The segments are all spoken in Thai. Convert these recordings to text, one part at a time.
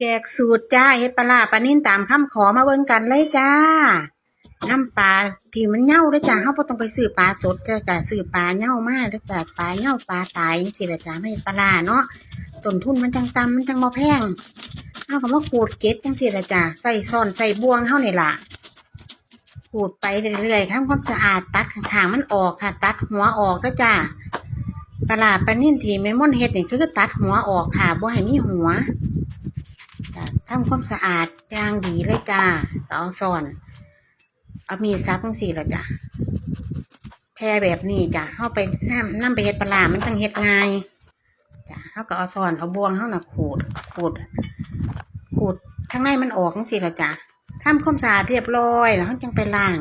แกกสูตรจ้าเฮ็ดปลาร้าปลานิ่นตามคำขอมาเบิ่งกันเลยจ้า น้ำปลาที่มันเน่าเด้อจ้าเฮาบ่ต้องไปซื้อปลาสดจ้าจ้าซื้อปลาเน่ามาเด้อจ้าปลาเน่าปลาตายจังซี่ล่ะจ้าไม่ปลาร้าเนาะต้นทุนมันจังต่ำมันจังบ่แพงเฮาก็มาขูดเก็ดจังซี่ล่ะจ้าใส่ซ่อนใส่บ่วงเฮานี่ล่ะขูดไปเรื่อยๆทำความสะอาดตัดข้างมันออกค่ะ ตัดหัวออกเด้อจ้าปลาร้าปลานิ่นที่แม่ม่อนเฮ็ดนี่คือตัดหัวออกค่ะบ่ให้มีหัว ทำความสะอาดอย่างดีเลยจ้าก็เอาซ่อน เอามีซับทั้งสี่ละจ้ะแพรแบบนี้จ้ะเข้าไปน้ำน้ำไปเฮ็ดปลาร้ามันจังเฮ็ดง่ายจ้ะเขาก็เอาซ่อนเอาบวงเขาหน่ะขูดขูดขูดข้างในมันออกทั้งสี่ละจ้ะทำความสะอาดเรียบร้อยแล้วเขาจังไปล้าง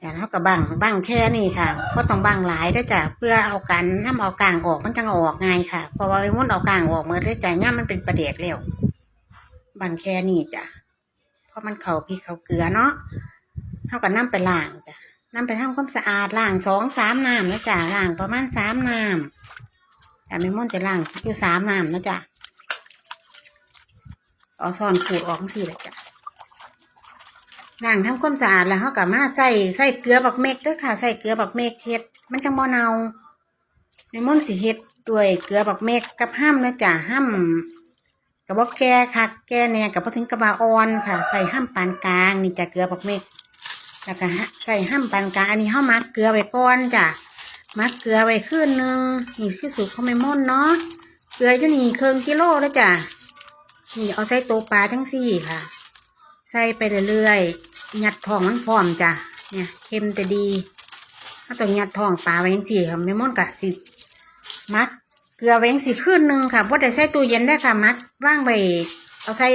จ้ะเขาก็บังบังแค่นี้ค่ะก็ต้องบังหลายด้วยจ้ะเพื่อเอากันน้ำเอากลางออกมันจังออกง่ายค่ะพราะว่าไอ้มุ่นเอากลางออกเมื่อได้จ้ะย่ามันเป็นประเดกแล้ว บันแค่นี้จ้ะเพราะมันเขาพริกเขาเกลือเนาะเท่ากับน้ำไปล้างจ้ะน้ำไปทำความสะอาดล้างสองสามน้ำนะจ้ะล้างประมาณสามน้ำแต่ไม่ม่นจะล้างอยู่สามน้ำนะจ้ะเอาซ่อนขูดออกสิเลยจ้ะล้างทำความสะอาดแล้วเขากับมาใส่ใส่เกลือบักเม็กด้วยค่ะใส่เกลือบักเม็กเฮ็ด มันจังบ่เนาไม่ม่นสิเฮ็ดด้วยเกลือบักเม็กกับห้ามนะจ้ะห้าม กับว่าแก่ค่ะแก่แน่กับพอถึงกระบาอ่อนค่ะ ใส่ห้ามปานกลางนี่จะเกลือปักเม็ดแล้วก็ฮะใส่ห้ามปานกลางอันนี้ห้ามักเกลือไว้ก่อนจ้ะมักเกลือไว้คืนหนึ่งนี่ที่สุดเขาไม่ม่นเนาะเกลืออยู่นี่เครึ่งกิโลแล้วจ้ะนี่เอาใส่ตัวปลาทั้งสี่ค่ะ ใส่ไปเรื่อยๆยัดทองมันพร้อมจ้ะเนี่ยเค็มแต่ดีถ้าต้องยัดทองปลาไว้ทั้งสี่ค่ะไม่ม่นกะสิมัดเก ลือแวงสีขึ้นหนึ่งค่ะเพราะได้ใส่ตู้เย็นได้ค่ะมัดว่างไว้เอาใส่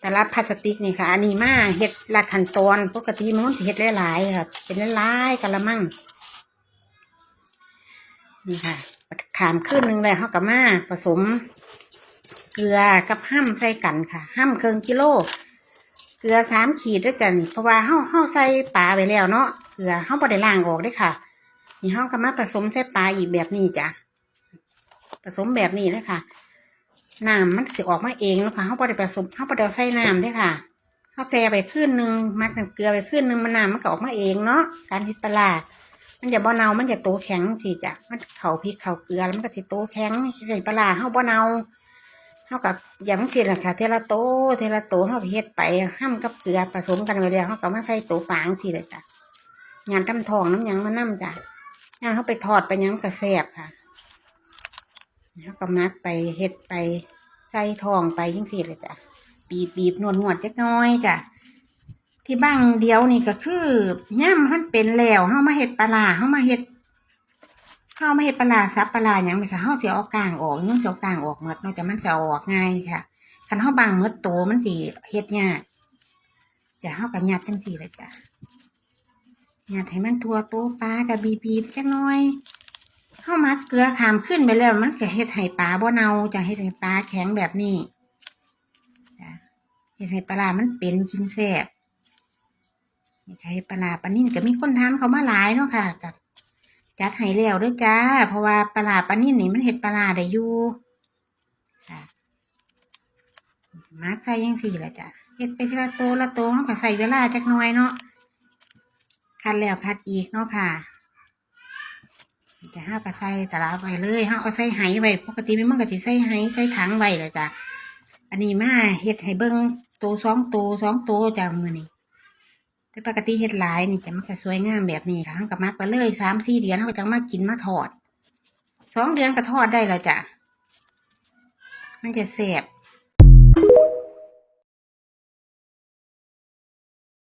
แต่ละพลาสติกนี่ค่ะอันนี้มาเฮ็ดลัดขั้นตอนปกติมันสิเฮ็ดหลายๆค่ะเป็นหลายๆกะละมังนี่ค่ะขามขึ้นหนึ่งเลยเขากับมาผสม เกลือกับห้ำใส่กันค่ะห้ำเคิงกิโล เกลือสามขีดด้วยจ้ะนี่เพราะว่าเฮาเฮาใส่ปลาไปแล้วเนาะเกลือเฮาบ่ได้ล้างออกเด้วยค่ะนี่เฮาก็มาผสมใส่ปลาอีกแบบนี้จ้ะ ผสมแบบนี้เลยค่ะน้ำมันสิออกมาเองแล้วค่ะเขาพอได้ผสมเขาพอได้ใส่น้ำด้วยค่ะเขาแช่ไปขึ้นหนึ่งมัดน้ำเกลือไปขึ้นหนึ่งมันน้ำมันก็ออกมาเองเนาะการเฮ็ดปลามันจะบ่เนามันจะโตแข็งสิจ้ะมันเข่าพริกเข่าเกลือแล้วมันก็สิโตแข็งเฮ็ดปลาเขาบ่เนาเขากับอย่างสิแหละค่ะเทละโตเทละโตเขาเฮ็ดไปห้ามกับเกลือผสมกันไปแล้วเขาก็มาใส่โตปางสิเลยจ้ะงานตำทองน้ำยังมาน้ำจ้ะงานเขาไปทอดไปยังกระแสบค่ะ แล้วก็มัดไปเฮ็ดไปใส่ทองไปยังสี่เลยจ้ะบีบบีบนวดนวดจักน้อยจ้ะที่บ้างเดียวนี่ก็คือย่ำมันเป็นแล้วเฮามาเฮ็ดปลาร้ามาเฮ็ดเฮามาเฮ็ดปลาซับปลาร้างเลยค่ะเฮาสิเอากลางออกมันสิเอากลางออกหมดนาะจ้ะมันสิเออกง่ายค่ะคันเฮาบังหมดโตมันสิเฮ็ดยากจะเฮาก็ยัดจังซี่เลยจ้ะยัดให้มันทัวโตปลากับบีบบีบจักน้อย เข้ามักเกลือขามขึ้นไปแล้วมันจะเฮ็ดให้ปลาบ่เนาจะเฮ็ดให้ปลาแข็งแบบนี้เฮ็ดให้ปลามันเป็นกินแซ่บนี่ค่ะเฮ็ดปลาปลานิ่นก็มีคนทำเขามาหลายเนาะค่ะก็จัดให้แล้วด้วยจ้า เพราะว่าปลาปลานิ่นนี่มันเฮ็ดปลาได้อยู่ค่ะมักใส่ยังสี่ละจ้ะเฮ็ดไปทีละโตละโตเนาะก็ใส่เวลาจักน่อยเนาะคัดแล้วคัดอีกเนาะค่ะ จะห้าก็ใส่ตะลาไว้เลยห้าเอาใส่ไหไว้ปกติมันก็สิใส่ไหใส่ถังไว้เลยจ้ะอันนี้มาเฮ็ดให้เบิ่งโตสองโตสองโตจ้ะมือนี่แต่ปกติเฮ็ดหลายนี่จะมันก็สวยงามแบบนี้ค่ะห้าก็มักไปเลยสามสี่เดือนห้าก็จะมากินมาทอดสองเดือนก็ทอดได้แล้วจ้ะมันจะแสบ